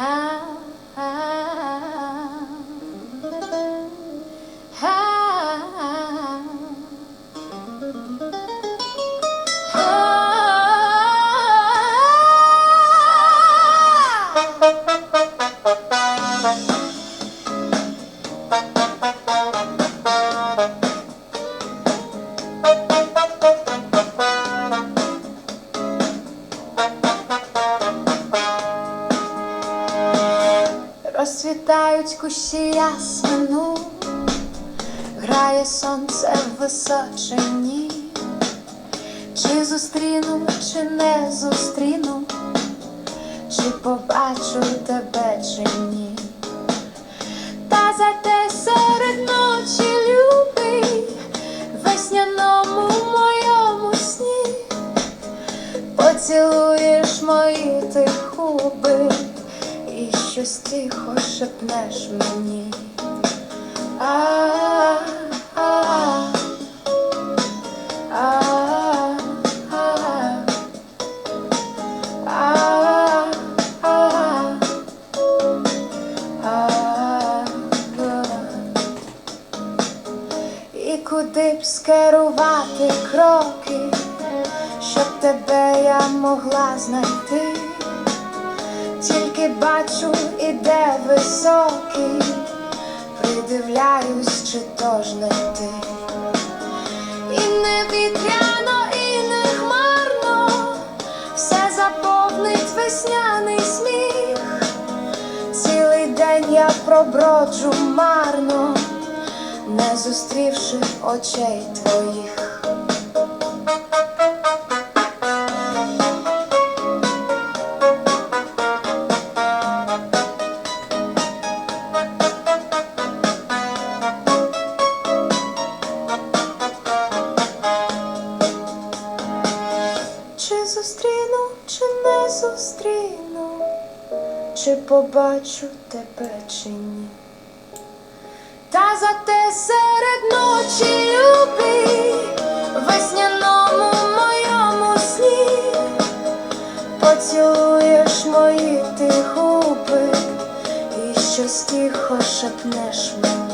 ah Розцвітають кущі ясмину, грає сонце в височині, чи зустріну, чи не зустріну, чи побачу тебе, чи ні. Та зате серед ночі любий, весняному моєму сні, поцілуєш мої ти губи щось тихо шепнеш мені. І куди б скерувати кроки, щоб тебе я могла знайти. Тільки бачу, іде високий, придивляюсь, чи то ж не ти. І не вітряно, і не хмарно, все заповнить весняний сміх. Цілий день я проброджу марно, не зустрівши очей твоїх. Зустріну, чи побачу тебе, чи ні. Та зате серед ночі любий, весняному моєму сні, поцілуєш мої ти губи і щось тихо шепнеш мені.